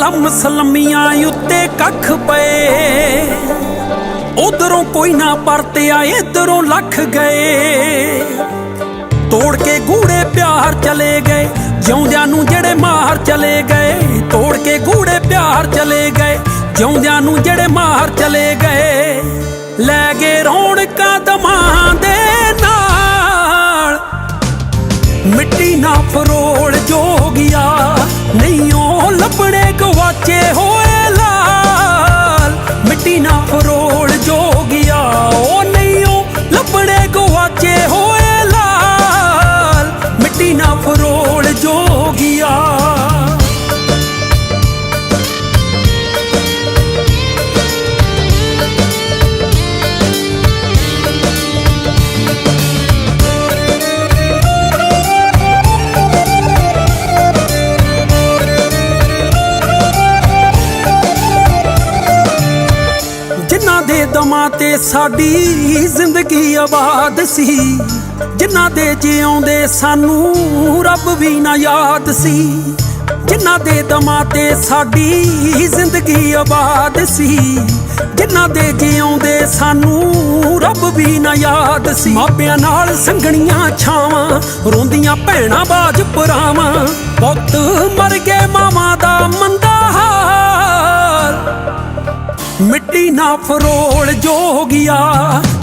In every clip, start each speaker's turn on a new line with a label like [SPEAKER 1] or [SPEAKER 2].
[SPEAKER 1] ਓ ਲੰਮ ਸਲਮੀਆਂ ਉੱਤੇ ਕੱਖ ਪਏ। ਉਧਰੋਂ ਕੋਈ ਨਾ ਪਰਤਿਆ, ਇਧਰੋਂ ਲੱਖ ਗਏ। ਤੋੜ ਕੇ ਗੂੜੇ ਪਿਆਰ ਚਲੇ ਗਏ। ਜਿਉਂਦਿਆਂ ਨੂੰ ਜਿਹੜੇ ਮਾਰ ਚਲੇ ਗਏ। ਤੋੜ ਕੇ ਗੂੜੇ ਪਿਆਰ ਚਲੇ ਗਏ। ਜਿਉਂਦਿਆਂ ਨੂੰ ਜਿਹੜੇ ਮਾਰ ਚਲੇ ਗਏ। ਲੈ ਗਏ ਰੌਣਕਾਂ ਦਮਾਂ ਦੇ ਨਾਲ। ਮਿੱਟੀ ਨਾ ਫਰੋਲ ਜੋਗਿਆ, ਨਹੀਂ ਉਹ ਲੱਭ ਗਵਾਚੇ ਹੋਏ ਤੇ ਸਾਡੀ ਜ਼ਿੰਦਗੀ ਆਬਾਦ ਸੀ। ਜਿਨ੍ਹਾਂ ਦੇ ਜਿਉਂਦੇ ਸਾਨੂੰ ਰੱਬ ਵੀ ਨਾ ਯਾਦ ਸੀ। ਜਿਨ੍ਹਾਂ ਦੇ ਦਮਾਂ ਤੇ ਸਾਡੀ ਜ਼ਿੰਦਗੀ ਆਬਾਦ ਸੀ। ਜਿਨ੍ਹਾਂ ਦੇ ਜਿਉਂਦੇ ਸਾਨੂੰ ਰੱਬ ਵੀ ਨਾ ਯਾਦ ਸੀ। ਮਾਪਿਆਂ ਨਾਲ ਸੰਗਣੀਆਂ ਛਾਵਾਂ, ਰੋਂਦੀਆਂ ਭੈਣਾਂ ਬਾਜ ਪਰਾਵਾਂ। ਨਾ ਫਰੋਲ ਜੋਗਿਆ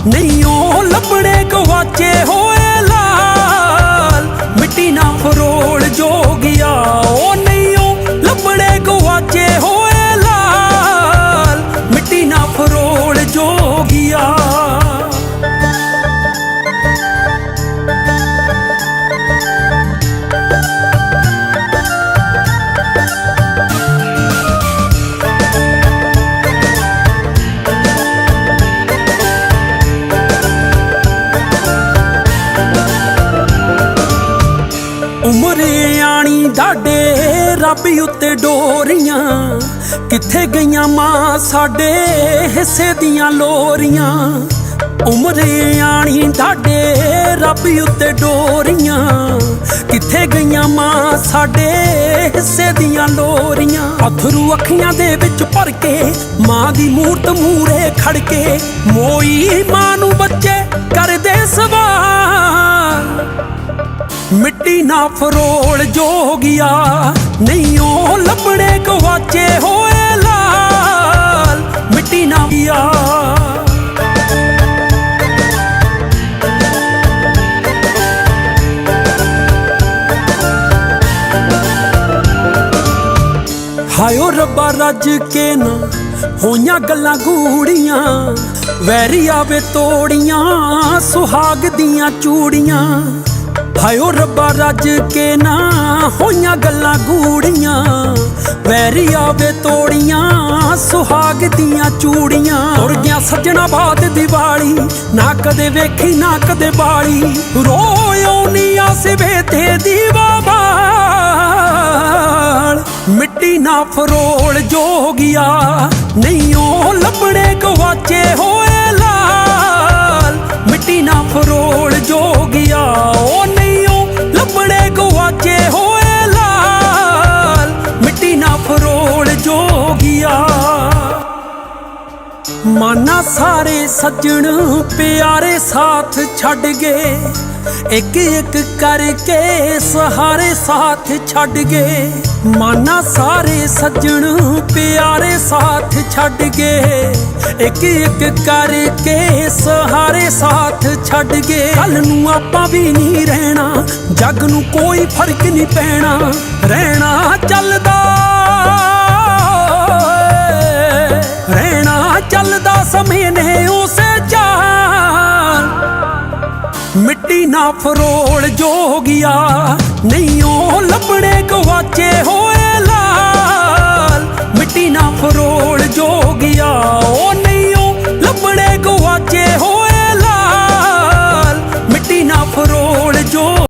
[SPEAKER 1] ਨਹੀਂ ਉਹ ਲੱਭਣੇ ਗਵਾਚੇ ਹੋਏ ਲਾਲ। ਮਿੱਟੀ ਨਾ ਫਰੋਲ ਜੋਗਿਆ ਉਹ ਉਮਰੇ ਆਣੀ ਡਾਡੇ ਰੱਬ ਉੱਤੇ ਡੋਰੀਆਂ। ਕਿੱਥੇ ਗਈਆਂ ਮਾਂ ਸਾਡੇ ਹਿੱਸੇ ਦੀਆਂ ਲੋਰੀਆਂ? ਉਮਰੇ ਆਣੀ ਡਾਡੇ ਰੱਬ ਉੱਤੇ ਡੋਰੀਆਂ। ਕਿੱਥੇ ਗਈਆਂ ਮਾਂ ਸਾਡੇ ਹਿੱਸੇ ਦੀਆਂ ਲੋਰੀਆਂ? ਅਥਰੂ ਅੱਖੀਆਂ ਦੇ ਵਿੱਚ ਭਰ ਕੇ, ਮਾਂ ਦੀ ਮੂਰਤ ਮੂਰੇ ਖੜ ਕੇ, ਮੋਈ ਮਾਂ ਨੂੰ ਬੱਚੇ ਕਰਦੇ ਸਵਾਲ। ਮਿੱਟੀ ਨਾ ਫਰੋਲ ਜੋਗਿਆ, ਨਹੀਂ ਉਹ ਲੱਭਣੇ ਗਵਾਚੇ ਹੋਏ ਲਾਲ, ਮਿੱਟੀ ਨਾ ਗਿਆ ਹਾਇਓ ਰੱਬਾ ਰੱਜ ਕੇ ਨਾ, ਹੋਈਆਂ ਗੱਲਾਂ ਗੂੜੀਆਂ, ਵੈਰੀ ਆਵੇ ਤੋੜੀਆਂ, ਸੁਹਾਗ ਦੀਆਂ ਚੂੜੀਆਂ। ਹਾਇਓ ਰੱਬਾ, ਰੱਜ ਕੇ ਨਾ ਹੋਈਆਂ ਗੱਲਾਂ ਗੂੜੀਆਂ। ਵੈਰੀ ਆਵੇ ਤੋੜੀਆਂ, ਸੁਹਾਗ ਦੀਆਂ ਚੂੜੀਆਂ। ਤੁਰ ਗਿਆ ਸੱਜਣਾ ਬਾਦ ਦੀਵਾਲੀ ਨਾ ਕਦੇ ਵੇਖੀ ਨਾ ਕਦੇ ਬਾਲੀ ਰੋਇਓ ਨੀ ਆਸਵੇ ਤੇ ਦੀਵਾ ਬਾਲ। ਮਿੱਟੀ ਨਾ ਫਰੋਲ ਜੋਗਿਆ, ਨਹੀਂ ਉਹ ਲੱਭਣੇ ਗਵਾਚੇ ਹੋਏ। ਮਾਨਾ ਸਾਰੇ ਸੱਜਣ ਪਿਆਰੇ ਸਾਥ ਛੱਡ ਗਏ। ਇੱਕ ਇੱਕ ਕਰਕੇ ਸਹਾਰੇ ਸਾਥ ਛੱਡ ਗਏ। ਮਾਨਾ ਸਾਰੇ ਸੱਜਣ ਪਿਆਰੇ ਸਾਥ ਛੱਡ ਗਏ। ਇੱਕ ਇੱਕ ਕਰਕੇ ਸਹਾਰੇ ਸਾਥ ਛੱਡ ਗਏ। ਕੱਲ ਨੂੰ ਆਪਾਂ ਵੀ ਨਹੀਂ ਰਹਿਣਾ, ਜੱਗ ਨੂੰ ਕੋਈ ਫ਼ਰਕ ਨਹੀਂ ਪੈਣਾ। ਰਹਿਣਾ ਚੱਲਦਾ। ਮਿੱਟੀ ਨਾ ਫਰੋਲ ਜੋਗਿਆ ਨਹੀਂ ਉਹ ਲੱਭਣੇ ਗਵਾਚੇ ਹੋਏ।